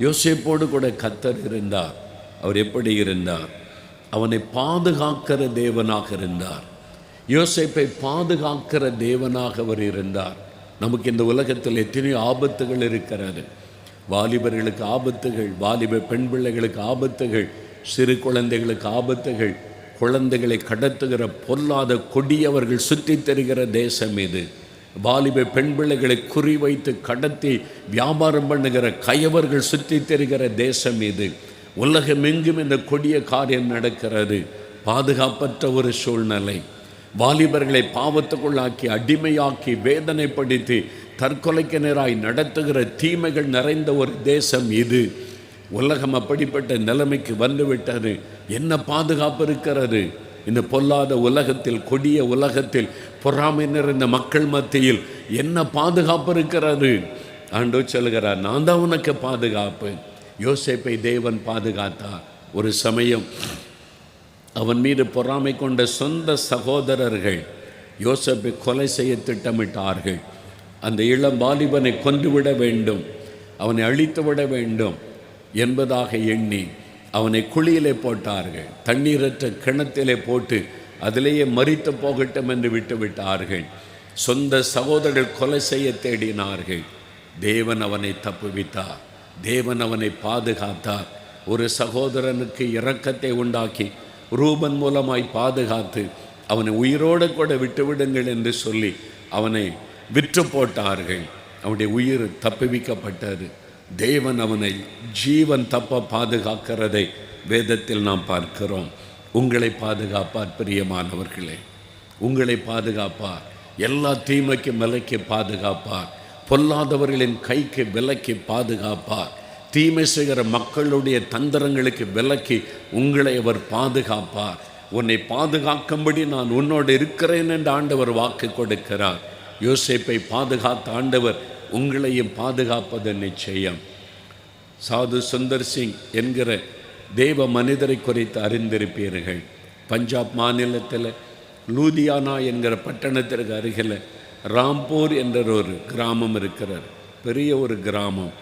யோசேப்போடு கூட கத்தர் இருந்தார். அவர் எப்படி இருந்தார்? அவனை பாதுகாக்கிற தேவனாக இருந்தார். யோசேப்பை பாதுகாக்கிற தேவனாக அவர் இருந்தார். நமக்கு இந்த உலகத்தில் எத்தனையோ ஆபத்துகள் இருக்கிறது. வாலிபர்களுக்கு ஆபத்துகள் வாலிப பெண் பிள்ளைகளுக்கு ஆபத்துகள் சிறு குழந்தைகளுக்கு ஆபத்துகள் குழந்தைகளை கடத்துகிற பொல்லாத கொடியவர்கள் சுற்றித் தருகிற தேசம் இது. வாலிப பெண் பிள்ளைகளை குறிவைத்து கடத்தி வியாபாரம் பண்ணுகிற கயவர்கள் சுற்றி தருகிற தேசம் இது. உலகமெங்கும் இந்த கொடிய காரியம் நடக்கிறது. பாதுகாப்பற்ற ஒரு சூழ்நிலை. வாலிபர்களை பாவத்துக்குள்ளாக்கி அடிமையாக்கி வேதனைப்படுத்தி தற்கொலைக்கு நேராய் நடத்துகிற தீமைகள் நிறைந்த ஒரு தேசம் இது. உலகம் அப்படிப்பட்ட நிலைமைக்கு வந்துவிட்டது. என்ன பாதுகாப்பு இருக்கிறது? இந்த பொல்லாத உலகத்தில் கொடிய உலகத்தில் பொறாமை நிறைந்த மக்கள் மத்தியில் என்ன பாதுகாப்பு இருக்கிறது? ஆண்டோ சொல்கிறார் நான் தான் உனக்கு பாதுகாப்பு யோசேப்பை தேவன் பாதுகாத்தார். ஒரு சமயம் அவன் மீது பொறாமை கொண்ட சொந்த சகோதரர்கள் யோசப்பை கொலை செய்ய திட்டமிட்டார்கள். அந்த இளம் வாலிபனை கொன்றுவிட வேண்டும் அவனை அழித்து விட வேண்டும் என்பதாக எண்ணி அவனை குழியிலே போட்டார்கள். தண்ணீரற்ற கிணத்திலே போட்டு அதிலேயே மறித்து போகட்டும் என்று விட்டுவிட்டார்கள் சொந்த சகோதரர்கள் கொலை செய்ய தேடினார்கள். தேவன் அவனை தப்புவித்தார். தேவன் அவனை பாதுகாத்தார். ஒரு சகோதரனுக்கு இரக்கத்தை உண்டாக்கி ரூபன் மூலமாய் பாதுகாத்து அவனை உயிரோடு கூட விட்டுவிடுங்கள் என்று சொல்லி அவனை விற்று போட்டார்கள். அவனுடைய உயிர் தப்புவிக்கப்பட்டது. தேவன் அவனை ஜீவன் தப்ப பாதுகாக்கிறதை வேதத்தில் நாம் பார்க்கிறோம். உங்களை பாதுகாப்பார் பிரியமானவர்களே. உங்களை பாதுகாப்பார். எல்லா தீமைக்கு விலைக்கு பாதுகாப்பார். பொல்லாதவர்களின் கைக்கு விலக்கி பாதுகாப்பார். தீமை செய்கிற மக்களுடைய தந்திரங்களுக்கு விலக்கி உங்களை அவர் பாதுகாப்பார். உன்னை பாதுகாக்கும்படி நான் உன்னோடு இருக்கிறேன் என்று ஆண்டவர் வாக்கு கொடுக்கிறார். யோசேப்பை பாதுகாத்த ஆண்டவர் உங்களையும் பாதுகாப்பது நிச்சயம். சாது சுந்தர் சிங் என்கிற தேவ மனிதரை குறித்து அறிந்திருப்பீர்கள். பஞ்சாப் மாநிலத்தில் லூதியானா என்கிற பட்டணத்திற்கு அருகில் ராம்பூர் என்ற ஒரு கிராமம் இருக்கிறார் பெரிய ஒரு கிராமம்.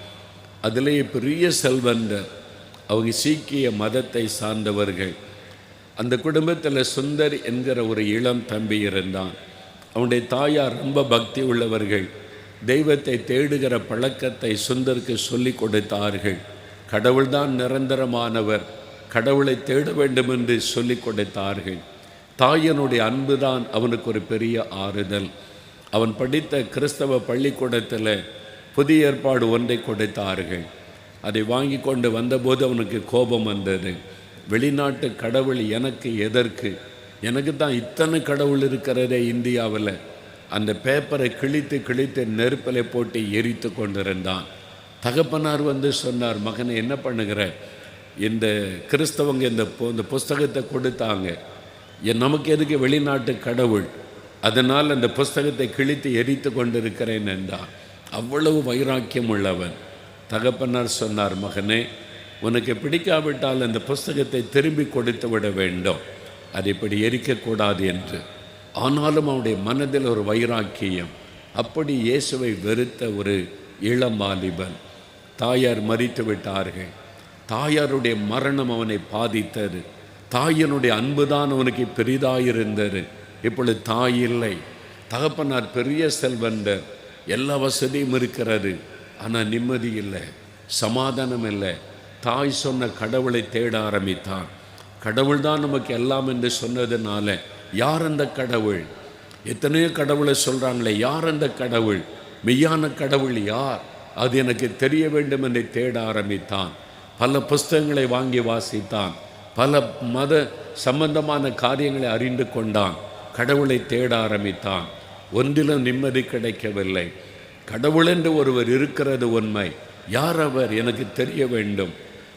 அதிலேயே பெரிய செல்வந்தர் அவங்க சீக்கிய மதத்தை சார்ந்தவர்கள். அந்த குடும்பத்தில் சுந்தர் என்கிற ஒரு இளம் தம்பி இருந்தான். அவனுடைய தாயார் ரொம்ப பக்தி உள்ளவர்கள். தெய்வத்தை தேடுகிற பழக்கத்தை சுந்தருக்கு சொல்லி கொடுத்தார்கள். கடவுள்தான் நிரந்தரமானவர். கடவுளை தேட வேண்டும் என்று சொல்லிக் கொடுத்தார்கள். தாயனுடைய அன்புதான் அவனுக்கு ஒரு பெரிய ஆறுதல். அவன் படித்த கிறிஸ்தவ பள்ளிக்கூடத்தில் புதிய ஏற்பாடு ஒன்றை கொடுத்தார்கள். அதை வாங்கி கொண்டு வந்தபோது அவனுக்கு கோபம் வந்தது. வெளிநாட்டு கடவுள் எனக்கு எதற்கு? எனக்கு தான் இத்தனை கடவுள் இருக்கிறதே இந்தியாவில். அந்த பேப்பரை கிழித்து கிழித்து நெருப்பில் போட்டு எரித்து கொண்டிருந்தான். தகப்பனார் வந்து சொன்னார் மகனை என்ன பண்ணுகிற? இந்த கிறிஸ்தவங்க இந்த இந்த புஸ்தகத்தை கொடுத்தாங்க. என் நமக்கு எதுக்கு வெளிநாட்டு கடவுள்? அதனால் அந்த புஸ்தகத்தை கிழித்து எரித்து கொண்டிருக்கிறேன் என்றான். அவ்வளவு வைராக்கியம் உள்ளவன். தகப்பனார் சொன்னார் மகனே உனக்கு பிடிக்காவிட்டால் அந்த புஸ்தகத்தை திரும்பி கொடுத்து விட வேண்டும். அது இப்படி எரிக்கக்கூடாது என்று. ஆனாலும் அவனுடைய மனதில் ஒரு வைராக்கியம். அப்படி இயேசுவை வெறுத்த ஒரு இளம் வாலிபன். தாயார் மறித்து விட்டார்கள். தாயாருடைய மரணம் அவனை பாதித்தது. தாயினுடைய அன்புதான் அவனுக்கு பெரிதாயிருந்தது. இப்பொழுது தாய் இல்லை. தகப்பனார் பெரிய செல்வந்தர். எல்லா வசதியும் இருக்கிறது. ஆனால் நிம்மதி இல்லை. சமாதானம் இல்லை. தாய் சொன்ன கடவுளை தேட ஆரம்பித்தான். கடவுள் தான் நமக்கு எல்லாம் என்று சொன்னதுனால யார் அந்த கடவுள்? எத்தனையோ கடவுளை சொல்கிறாங்களே யார் அந்த கடவுள்? மெய்யான கடவுள் யார்? அது எனக்கு தெரிய வேண்டும் என்று தேட ஆரம்பித்தான். பல புஸ்தகங்களை வாங்கி வாசித்தான். பல மத சம்பந்தமான காரியங்களை அறிந்து கொண்டான். கடவுளை தேட ஆரம்பித்தான். ஒன்றிலும் நிம்மதி கிடைக்கவில்லை. கடவுள் என்று ஒருவர் இருக்கிறது உண்மை. யார் அவர்? எனக்கு தெரிய வேண்டும்.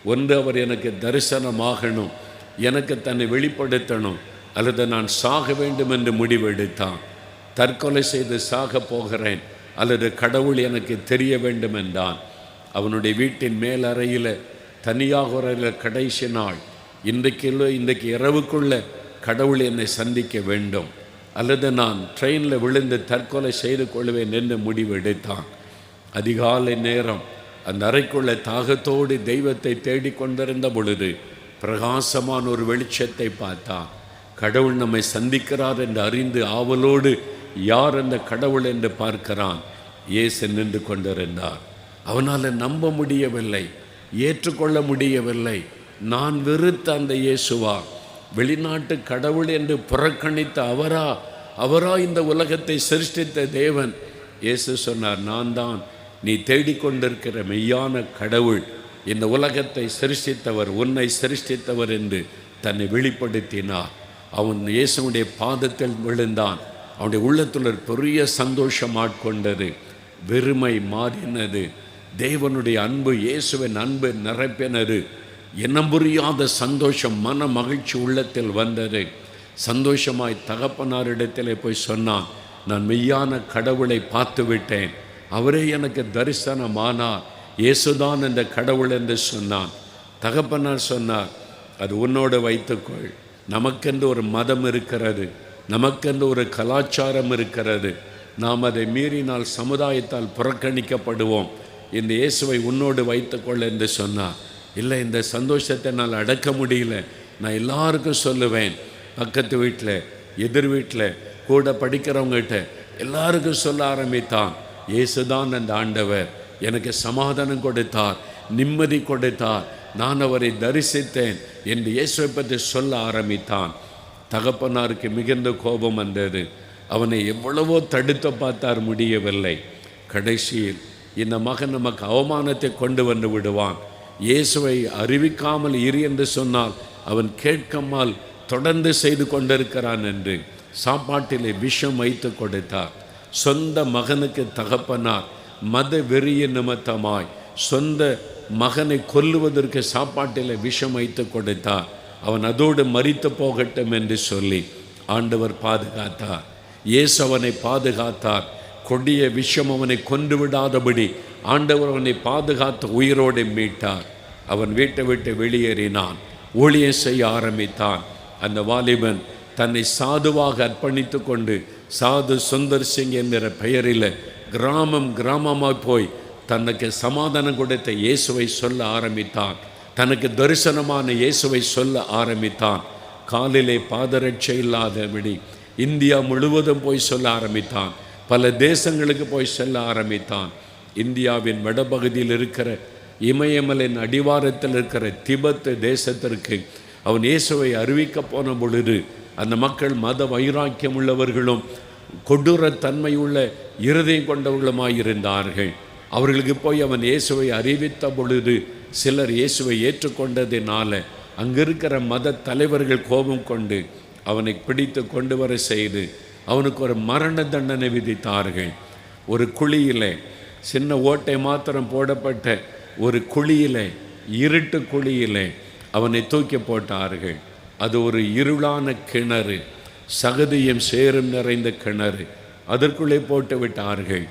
ஒன்று அவர் எனக்கு தரிசனமாகணும். எனக்கு தன்னை வெளிப்படுத்தணும். அல்லது நான் சாக வேண்டும் என்று முடிவெடுத்தான். தற்கொலை செய்து சாக போகிறேன். அல்லது கடவுள் எனக்கு தெரிய வேண்டும் என்றான் அவனுடைய வீட்டின் மேல் அறையில் தனியாக ஒரு கடைசி நாள் இன்றைக்கு இன்றைக்கு இரவுக்குள்ள கடவுள் என்னை சந்திக்க வேண்டும். அல்லது நான் ட்ரெயினில் விழுந்து தற்கொலை செய்து கொள்வேன் என்று முடிவு எடுத்தான். அதிகாலை நேரம் அந்த அறைக்குள்ள தாகத்தோடு தெய்வத்தை தேடிக்கொண்டிருந்த பொழுது பிரகாசமான ஒரு வெளிச்சத்தை பார்த்தான். கடவுள் நம்மை சந்திக்கிறார் என்று அறிந்து ஆவலோடு யார் அந்த கடவுள் என்று பார்க்கிறான்? இயேசு நின்று கொண்டிருந்தார். அவனால் நம்ப முடியவில்லை ஏற்றுக்கொள்ள முடியவில்லை. நான் வெறுத்த அந்த இயேசுவா? வெளிநாட்டு கடவுள் என்று புறக்கணித்த அவரா? அவரா இந்த உலகத்தை சிருஷ்டித்த தேவன்? இயேசு சொன்னார் நான் தான். நீ தேடிக்கொண்டிருக்கிற மெய்யான கடவுள். இந்த உலகத்தை சிருஷ்டித்தவர் உன்னை சிருஷ்டித்தவர் என்று தன்னை வெளிப்படுத்தினார். அவன் இயேசுடைய பாதத்தில் விழுந்தான். அவனுடைய உள்ளத்தில் ஒரு பெரிய சந்தோஷம் ஆட்கொண்டது. வெறுமை மாறினது. தேவனுடைய அன்பு இயேசுவின் அன்பு நிரப்பினது. இனம் புரியாத சந்தோஷம் மன மகிழ்ச்சி உள்ளத்தில் வந்தது. சந்தோஷமாய் தகப்பனாரிடத்திலே போய் சொன்னான் நான் மெய்யான கடவுளை பார்த்து விட்டேன் அவரே எனக்கு தரிசனமானார். இயேசுதான் இந்த கடவுள் என்று சொன்னான் தகப்பனார் சொன்னார் அது உன்னோடு வைத்துக்கொள். நமக்கென்று ஒரு மதம் இருக்கிறது. நமக்கென்று ஒரு கலாச்சாரம் இருக்கிறது. நாம் அதை மீறினால் சமுதாயத்தால் புறக்கணிக்கப்படுவோம். இந்த இயேசுவை உன்னோடு வைத்துக்கொள்ள என்று சொன்னார். இல்லை இந்த சந்தோஷத்தை என்னால் அடக்க முடியல. நான் எல்லாருக்கும் சொல்லுவேன். பக்கத்து வீட்டில் எதிர் வீட்டில் கூட படிக்கிறவங்ககிட்ட எல்லாருக்கும் சொல்ல ஆரம்பித்தான். இயேசுதான் அந்த ஆண்டவர். எனக்கு சமாதானம் கொடுத்தார் நிம்மதி கொடுத்தார். நான் அவரை தரிசித்தேன் என்று இயேசுவை பற்றி சொல்ல ஆரம்பித்தான். தகப்பனாருக்கு மிகுந்த கோபம் வந்தது. அவனை எவ்வளவோ தடுத்து பார்த்தார் முடியவில்லை. கடைசியில் இந்த மகன் நமக்கு அவமானத்தை கொண்டு வந்து விடுவான். இயேசுவை அறிவிக்காமல் இரு என்று சொன்னால் அவன் கேட்காமல் தொடர்ந்து செய்து கொண்டிருக்கிறான் என்று சாப்பாட்டிலே விஷம் வைத்து கொடுத்தார். சொந்த மகனுக்கு தகப்பனார் மத வெறிய நிமித்தமாய் சொந்த மகனை கொல்லுவதற்கு சாப்பாட்டில் விஷம் வைத்து கொடுத்தார். அவன் அதோடு மறித்து போகட்டும் என்று சொல்லி ஆண்டவர் பாதுகாத்தார். இயேசு அவனை பாதுகாத்தார். கொடிய விஷம் அவனை கொன்று விடாதபடி ஆண்டவர் அவனை பாதுகாத்து உயிரோடு மீட்டார். அவன் வீட்டை விட்டு வெளியேறினான். ஊழியம் செய்ய ஆரம்பித்தான். அந்த வாலிபன் தன்னை சாதுவாக அர்ப்பணித்து கொண்டு சாது சுந்தர் சிங் என்கிற பெயரில் கிராமம் கிராமமாக போய் தனக்கு சமாதானம் கொடுத்த இயேசுவை சொல்ல ஆரம்பித்தான். தனக்கு தரிசனமான இயேசுவை சொல்ல ஆரம்பித்தான். காலிலே பாதரட்சை இல்லாதபடி இந்தியா முழுவதும் போய் சொல்ல ஆரம்பித்தான். பல தேசங்களுக்கு போய் செல்ல ஆரம்பித்தான். இந்தியாவின் வடபகுதியில் இருக்கிற இமயமலின் அடிவாரத்தில் இருக்கிற திபத்து தேசத்திற்கு அவன் இயேசுவை அறிவிக்க போன பொழுது அந்த மக்கள் மத வைராக்கியம் உள்ளவர்களும் கொடூர தன்மையுள்ள இருதயம் கொண்டவர்களுமாயிருந்தார்கள். அவர்களுக்கு போய் அவன் இயேசுவை அறிவித்த பொழுது சிலர் இயேசுவை ஏற்றுக்கொண்டதினால அங்கே இருக்கிற மத தலைவர்கள் கோபம் கொண்டு அவனை பிடித்து கொண்டு வர செய்து அவனுக்கு ஒரு மரண தண்டனை விதித்தார்கள். ஒரு குழியிலே சின்ன ஓட்டை மாத்திரம் போடப்பட்ட ஒரு குழியிலே இருட்டு குழியிலே அவனை தூக்கி போட்டார்கள். அது ஒரு இருளான கிணறு சகதியும் சேரும் நிறைந்த கிணறு. அதற்குள்ளே போட்டு விட்டார்கள்.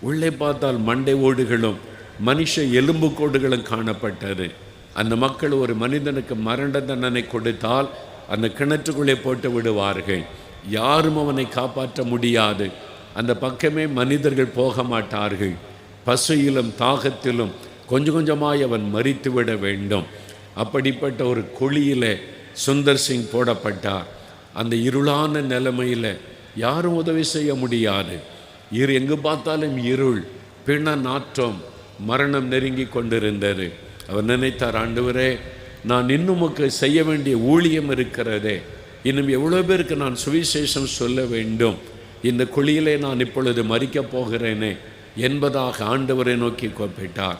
உள்ளே பார்த்தால் மண்டை ஓடுகளும் மனுஷ எலும்பு கோடுகளும் காணப்பட்டது. அந்த மக்கள் ஒரு மனிதனுக்கு மரண தண்டனை கொடுத்தால் அந்த கிணற்றுக்குள்ளே போட்டு விடுவார்கள். யாரும் அவனை காப்பாற்ற முடியாது. அந்த பக்கமே மனிதர்கள் போக மாட்டார்கள். பசியிலும் தாகத்திலும் கொஞ்சம் கொஞ்சமாய் அவன் மறித்து விட வேண்டும். அப்படிப்பட்ட ஒரு குழியில் சுந்தர் சிங் போடப்பட்டார். அந்த இருளான நிலைமையில் யாரும் உதவி செய்ய முடியாது. இரு எங்கு பார்த்தாலும் இருள் பிண நாற்றம் மரணம் நெருங்கி கொண்டிருந்தது. அவர் நினைத்தார் ஆண்டவரே நான் இன்னும் செய்ய வேண்டிய ஊழியம் இருக்கிறதே. இன்னும் எவ்வளோ பேருக்கு நான் சுவிசேஷம் சொல்ல வேண்டும். இந்த குழியிலே நான் இப்பொழுது மறிக்கப் போகிறேனே என்பதாக ஆண்டவரை நோக்கி கூப்பிட்டார்.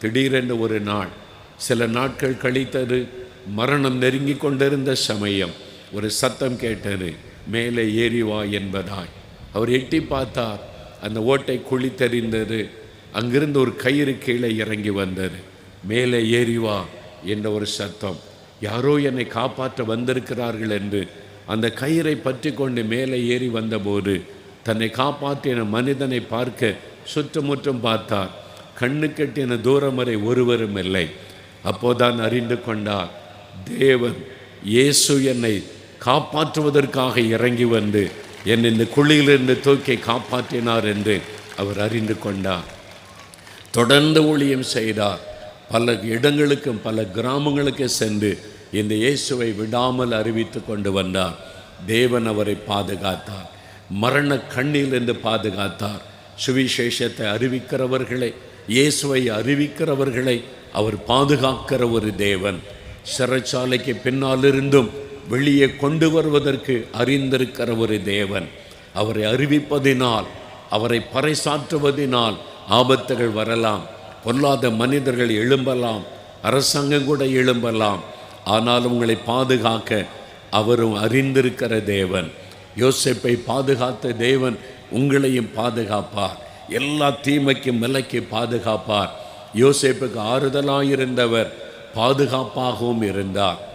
திடீரென்று ஒரு நாள் சில நாட்கள் கழித்தது மரணம் நெருங்கி கொண்டிருந்த சமயம். ஒரு சத்தம் கேட்டது மேலே ஏறி வா என்பதாய். அவர் எட்டி பார்த்தார் அந்த ஓட்டை குழி தெரிந்தது. அங்கிருந்து ஒரு கயிறு கீழே இறங்கி வந்தது. மேலே ஏறி வா என்ற ஒரு சத்தம். யாரோ என்னை காப்பாற்ற வந்திருக்கிறார்கள் என்று அந்த கயிறை பற்றி கொண்டு மேலே ஏறி வந்தபோது தன்னை காப்பாற்றின மனிதனை பார்க்க சுற்றுமுற்றும் பார்த்தார். கண்ணு கட்டின தூரம் வரை ஒருவரும் இல்லை. அப்போதான் அறிந்து கொண்டார் தேவன் இயேசு என்னை காப்பாற்றுவதற்காக இறங்கி வந்து என்னை இந்த குழியிலிருந்து தூக்கி காப்பாற்றினார் என்று அவர் அறிந்து கொண்டார். தொடர்ந்து ஊழியம் செய்தார். பல இடங்களுக்கும் பல கிராமங்களுக்கு சென்று இந்த இயேசுவை விடாமல் அறிவித்து கொண்டு வந்தார். தேவன் அவரை பாதுகாத்தார். மரண கண்ணிலிருந்து பாதுகாத்தார். சுவிசேஷத்தை அறிவிக்கிறவர்களை இயேசுவை அறிவிக்கிறவர்களை அவர் பாதுகாக்கிற ஒரு தேவன். சிறைச்சாலைக்கு பின்னாலிருந்தும் வெளியே கொண்டு வருவதற்கு அறிந்திருக்கிற ஒரு தேவன். அவரை அறிவிப்பதினால் அவரை பறைசாற்றுவதினால் ஆபத்துகள் வரலாம் பொல்லாத மனிதர்கள் எழும்பலாம் அரசாங்கம் கூட எழும்பலாம். ஆனால் உங்களை பாதுகாக்க அவரும் அறிந்திருக்கிற தேவன். யோசேப்பை பாதுகாத்த தேவன் உங்களையும் பாதுகாப்பார். எல்லா தீமைக்கும் விலைக்கு பாதுகாப்பார். யோசேப்புக்கு ஆறுதலாயிருந்தவர் பாதுகாப்பாகவும் இருந்தார்.